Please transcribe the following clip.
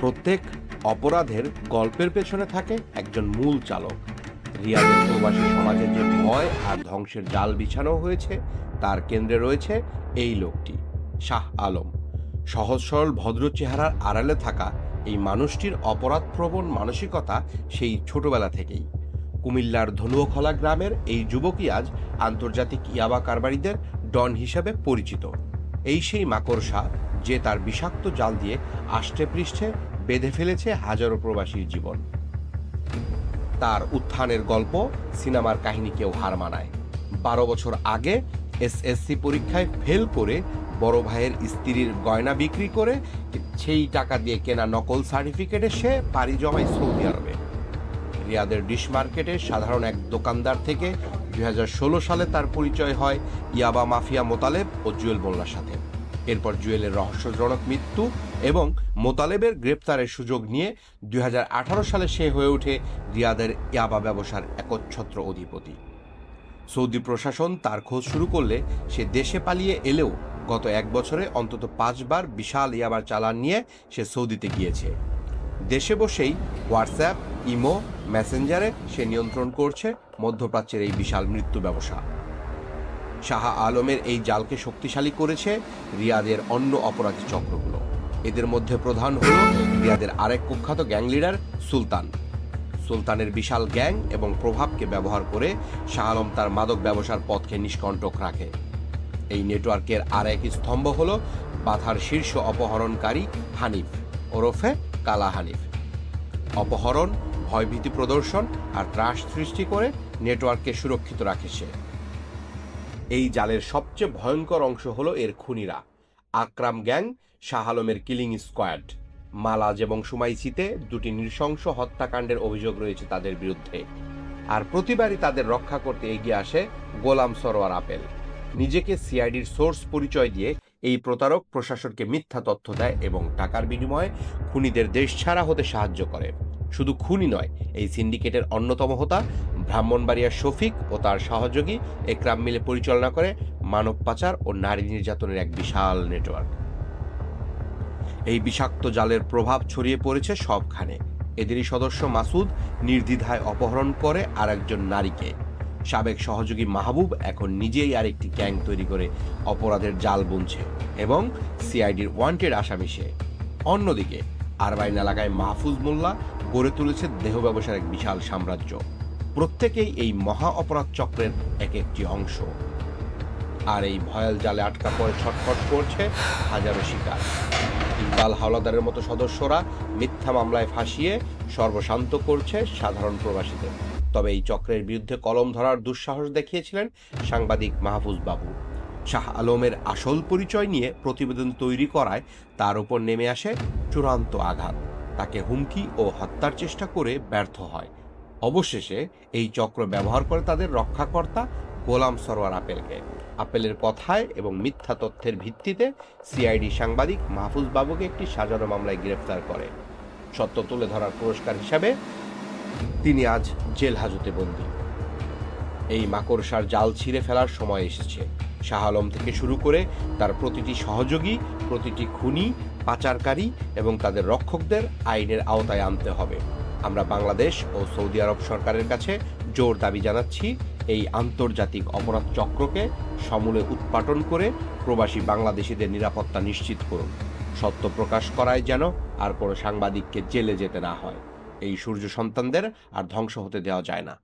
প্রত্যেক অপরাধের গল্পের পেছনে থাকে একজন মূল চালক। রিয়াদের প্রবাসী সমাজের যে ভয় আর ধ্বংসের জাল বিছানো হয়েছে, তার কেন্দ্রে রয়েছে এই লোকটি, শাহ আলম। সহজ সরল ভদ্র চেহারার আড়ালে থাকা এই মানুষটির অপরাধপ্রবণ মানসিকতা সেই ছোটবেলা থেকেই। কুমিল্লার ধনুয়াখলা গ্রামের এই যুবকই আজ আন্তর্জাতিক ইয়াবা কারবারিদের ডন হিসেবে পরিচিত। এই সেই মাকড়সা যে তার বিষাক্ত জাল দিয়ে আষ্টে পৃষ্ঠে বেঁধে ফেলেছে হাজারো প্রবাসীর জীবন। তার উত্থানের গল্প সিনেমার কাহিনীকেও হার মানায়। বারো বছর আগে এসএসসি পরীক্ষায় ফেল করে বড় ভাইয়ের স্ত্রীর গয়না বিক্রি করে সেই টাকা দিয়ে কেনা নকল সার্টিফিকেটে সে পাড়ি জমায় সৌদি আরবে। রিয়াদের ডিশ মার্কেটে সাধারণ এক দোকানদার থেকে দুই হাজার ষোলো সালে তার পরিচয় হয় ইয়াবা মাফিয়া মোতালেব ও জুয়েল মোল্লার সাথে। এরপর জুয়েলের রহস্যজনক মৃত্যু এবং মোতালেবের গ্রেপ্তারের সুযোগ নিয়ে দুই হাজার আঠারো সালে সে হয়ে ওঠে রিয়াদের ইয়াবা ব্যবসার একচ্ছত্র অধিপতি। সৌদি প্রশাসন তার খোঁজ শুরু করলে সে দেশে পালিয়ে এলেও গত এক বছরে অন্তত পাঁচবার বিশাল ইয়াবার চালান নিয়ে সে সৌদিতে গিয়েছে। দেশে বসেই হোয়াটসঅ্যাপ, ইমো, মেসেঞ্জারে সে নিয়ন্ত্রণ করছে মধ্যপ্রাচ্যের এই বিশাল মৃত্যু ব্যবসা। শাহ আলমের এই জালকে শক্তিশালী করেছে রিয়াদের অন্য অপরাধী চক্রগুলো। এদের মধ্যে প্রধান হল রিয়াদের আরেক কুখ্যাত গ্যাং লিডার সুলতান। সুলতানের বিশাল গ্যাং এবং প্রভাবকে ব্যবহার করে শাহ আলম তার মাদক ব্যবসার পথকে নিষ্কণ্টক রাখে। এই নেটওয়ার্কের আর এক স্তম্ভ হল বাধার শীর্ষ অপহরণকারী হানিফ, ওরফে কালা হানিফ। অপহরণ, ভয়ভীতি প্রদর্শন আর ত্রাস সৃষ্টি করে নেটওয়ার্ককে সুরক্ষিত রাখে সে। এই জালের সবচেয়ে ভয়ঙ্কর অংশ হলো এর খুনিরা। আকরাম গ্যাং, শাহ আলমের কিলিং স্কোয়াড। মালাজ এবং সুমাইসিতে দুটি নৃশংস হত্যাকাণ্ডের অভিযোগ রয়েছে তাদের বিরুদ্ধে। আর প্রতিবারই তাদের রক্ষা করতে এগিয়ে আসে গোলাম সরোয়ার আপেল। নিজেকে সিআইডির সোর্স পরিচয় দিয়ে এই প্রতারক প্রশাসনকে মিথ্যা তথ্য দেয় এবং টাকার বিনিময়ে খুনিদের দেশ ছাড়া হতে সাহায্য করে। শুধু খুনি নয়, এই সিন্ডিকেটের অন্যতম হোতা ব্রাহ্মণবাড়িয়া শফিক ও তার সহযোগী একরাম মিলে পরিচালনা করে মানব পাচার ও নারী নির্যাতনের এক বিশাল নেটওয়ার্ক। এই বিষাক্ত জালের প্রভাব ছড়িয়ে পড়েছে সবখানে। এদেরই সদস্য মাসুদ নির্দ্বিধায় অপহরণ করে আর একজন নারীকে। সাবেক সহযোগী মাহবুব এখন নিজেই আরেকটি গ্যাং তৈরি করে অপরাধের জাল বুনছে এবং সিআইডির ওয়ান্টেড আসামি সে। অন্যদিকে, আরবাইন এলাকায় মাহফুজ মোল্লা গড়ে তুলেছে দেহ ব্যবসার এক বিশাল সাম্রাজ্য। প্রত্যেকেই এই মহা অপরাধ চক্রের এক একটি অংশ। আর এই ভয়াল জালে আটকা পড়ে, ছটফট করছে হাজারো শিকার। ইকবাল হাওলাদারের মতো সদস্যরা মিথ্যা মামলায় ফাঁসিয়ে সর্বশান্ত করছে সাধারণ প্রবাসীদের। তবে এই চক্রের বিরুদ্ধে কলম ধরার দুঃসাহস দেখিয়েছিলেন সাংবাদিক মাহফুজ বাবু। শাহ আলমের আসল পরিচয় নিয়ে প্রতিবেদন তৈরি করায় তার উপর নেমে আসে চূড়ান্ত আঘাত। তাকে হুমকি ও হত্যার চেষ্টা করে ব্যর্থ হয়। অবশেষে এই চক্র ব্যবহার করে তাদের রক্ষাকর্তা গোলাম সরোয়ার আপেলকে। আপেলের কথায় এবং মিথ্যা তথ্যের ভিত্তিতে সিআইডি সাংবাদিক মাহফুজ বাবুকে একটি সাজানো মামলায় গ্রেফতার করে। সত্য তুলে ধরার পুরস্কার হিসাবে তিনি আজ জেল হাজতে বন্দী। এই মাকড়সার জাল ছিঁড়ে ফেলার সময় এসেছে। শাহ আলম থেকে শুরু করে তার প্রতিটি সহযোগী, প্রতিটি খুনি, পাচারকারী এবং তাদের রক্ষকদের আইনের আওতায় আনতে হবে। আমরা বাংলাদেশ ও সৌদি আরব সরকারের কাছে জোর দাবি জানাচ্ছি এই আন্তর্জাতিক অপরাধ চক্রকে সমূলে উৎপাটন করে প্রবাসী বাংলাদেশিদের নিরাপত্তা নিশ্চিত করুন। সত্য প্রকাশ করায় যেন আর কোনো সাংবাদিককে জেলে যেতে না হয়। এই সূর্য সন্তানদের আর ধ্বংস হতে দেওয়া যায় না।